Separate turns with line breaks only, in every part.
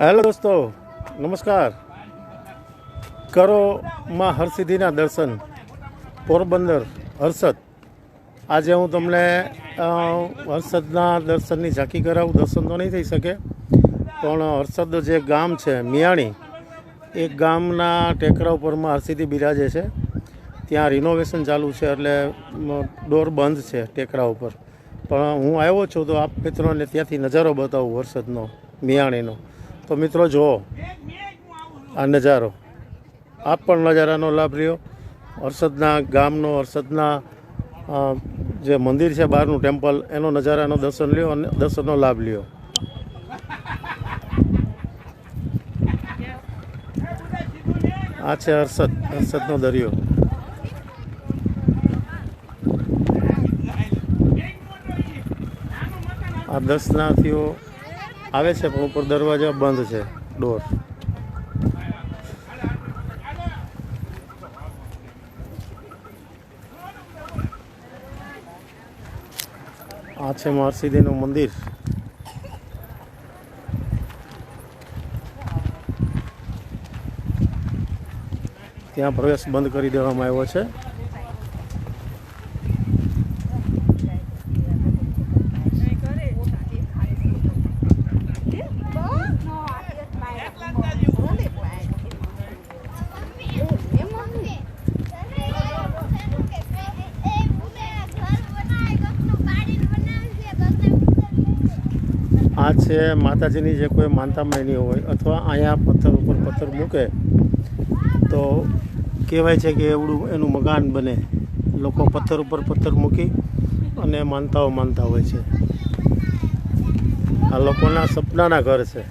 Hello દોસ્તો, નમસ્કાર. કરો માં હરસિદ્ધિના દર્શન, પોરબંદર, હર્ષદ. આજે હું તમને હર્ષદના દર્શનની ઝાંકી કરાવું, દર્શન તો નહીં થઈ શકે, પણ હર્ષદ જે ગામ છે, મિયાણી, એ ગામના ટેકરા ઉપરમાં હરસિદ્ધિ બિરાજે છે. ત્યાં રિનોવેશન ચાલુ છે, એટલે ડોર બંધ છે ટેકરા ઉપર. પણ હું આવ્યો છું તો આપ મિત્રોને ત્યાંથી નજારો બતાવું વરસાદનો મિયાણીનો. તો મિત્રો જુઓ, આ નજારો. આપ પણ નજારાનો લાભ લ્યો. હર્ષદના ગામનો હર્ષદના જે મંદિર છે બહારનું ટેમ્પલ, એનો નજારાનો દર્શન લ્યો અને દર્શનનો લાભ લ્યો. આ છે હર્ષદ હર્ષદનો દરિયો. આ દર્શનાર્થીઓ આવે છે, પણ ઉપર દરવાજા બંધ છે ડોર આ છે મહર્ષિદેવનું મંદિર. ત્યાં પ્રવેશ બંધ કરી દેવામાં આવ્યો છે. આ છે માતાજીની જે કોઈ માનતા માની હોય અથવા અહીંયા પથ્થર ઉપર પથ્થર મૂકે, તો કહેવાય છે કે એવડું એનું મકાન બને. લોકો પથ્થર ઉપર પથ્થર મૂકી અને માનતાઓ માનતા હોય છે. આ લોકોના સપનાના ઘર છે,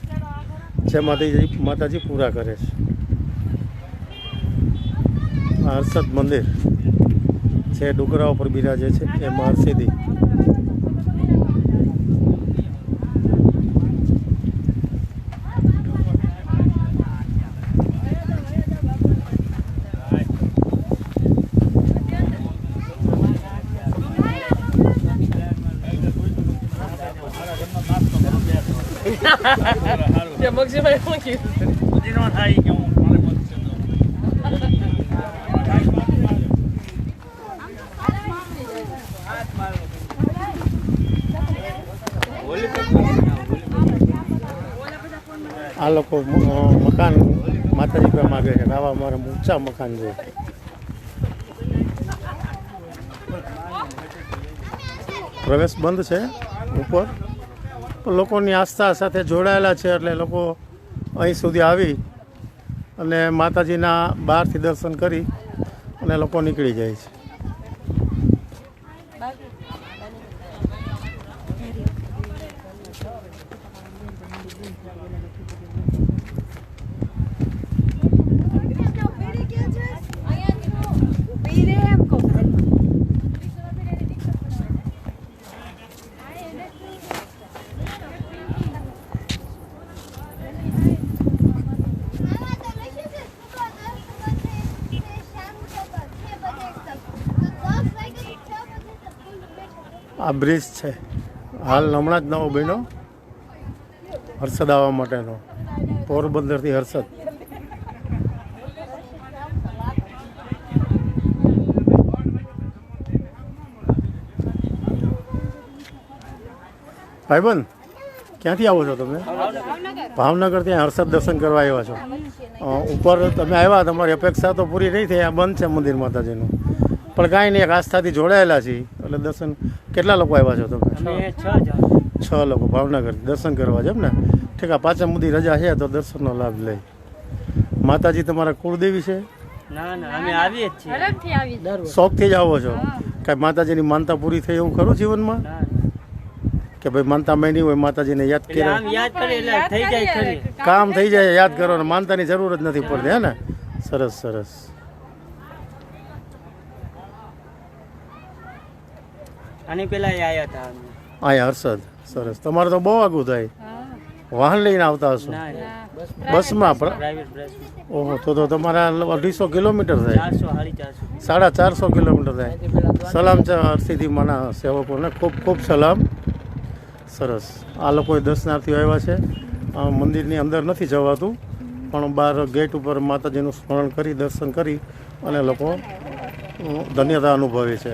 જે માતાજી માતાજી પૂરા કરે છે. હર્ષદ મંદિર જે ડુંગરા ઉપર બિરાજે છે એ મહર્ષિદી
જે મગજીભાઈ શું કીધું
આ લોકો મકાન માતાજી પાસે માગે છે. કે આવા અમારા ઊંચા મકાન છે. પ્રવેશ બંધ છે? ઉપર? લોકોની આસ્થા સાથે જોડાયેલા છે એટલે લોકો અહીં સુધી આવી અને માતાજીના બહારથી દર્શન કરી અને લોકો નીકળી જાય છે. આ બ્રિજ છે. હાલ હમણાં જ નવો બન્યો. હર્ષદ આવવા માટેનો. પોરબંદરથી હર્ષદ. ભાઈબંધ, ક્યાંથી આવો છો તમે? ભાવનગર ત્યાં હર્ષદ દર્શન કરવા આવ્યા છો. ઉપર તમે આવ્યા, તમારી અપેક્ષા તો પૂરી નહીં થઈ. આ બંધ છે મંદિર માતાજીનું. પણ કાંઈ નહીં એક આસ્થાથી જોડાયેલા છીએ. એટલે દર્શન કેટલા લોકો આવ્યા છો તમે?
છ
છ લોકો ભાવનગર. દર્શન કરવા છે એમ ને? ઠીક આ પાછા મુદી રજા છે તો દર્શનનો લાભ લઈ. માતાજી તમારા કુળદેવી છે?
ના ના અમે આવીએ જ છીએ.
ઝડપથી આવી
દર વર્ષે.
શોખથી જ આવો છો? કાંઈ માતાજીની માનતા પૂરી થઈ એવું ખરું જીવનમાં? કે ભાઈ માનતા માંડી હોય માતાજીને યાદ કરે
આમ યાદ કરી એટલે થઈ જાય
કામ થઈ જાય યાદ કરો માનતાની જરૂર જ નથી પડતી હે ને? સરસ સરસ.
આની પેલા એ આયા હતા અમે.
અહીંયા હર્ષદ. સરસ. તમારે તો બહુ આગું થાય. વાહન લઈને આવતા હશો? બસમાં ઓહો તો તો તમારા અઢીસો કિલોમીટર થાય.
સાડી ચારસો.
કિલોમીટર થાય. સલામ છે હરસિદ્ધિ માના સેવકોને. ખૂબ ખૂબ સલામ. સરસ. આ લોકો દર્શનાર્થીઓ આવ્યા છે. મંદિરની અંદર નથી જવાતું પણ બહાર ગેટ ઉપર માતાજીનું સ્મરણ કરી દર્શન કરી અને લોકો ધન્યતા અનુભવે છે.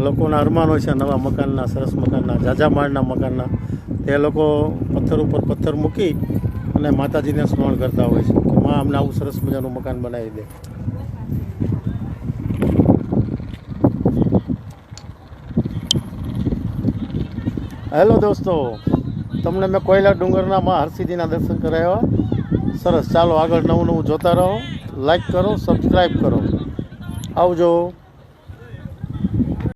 લોકોના અરમાન છે નવા મકાનના, સરસ મકાનના જાજા માળના મકાનના. તે લોકો પથ્થર ઉપર પથ્થર મૂકી અને માતાજીને સ્મરણ કરતા હોય છે કે માં, અમને આવું સરસ મજાનું મકાન બનાવી દે. હેલો દોસ્તો, તમને મેં કોયલા ડુંગરના માં હરસિદ્ધિના દર્શન કરાવ્યા. સરસ, ચાલો આગળ નવું નવું જોતા રહો. લાઈક કરો સબસ્ક્રાઈબ કરો. આવજો.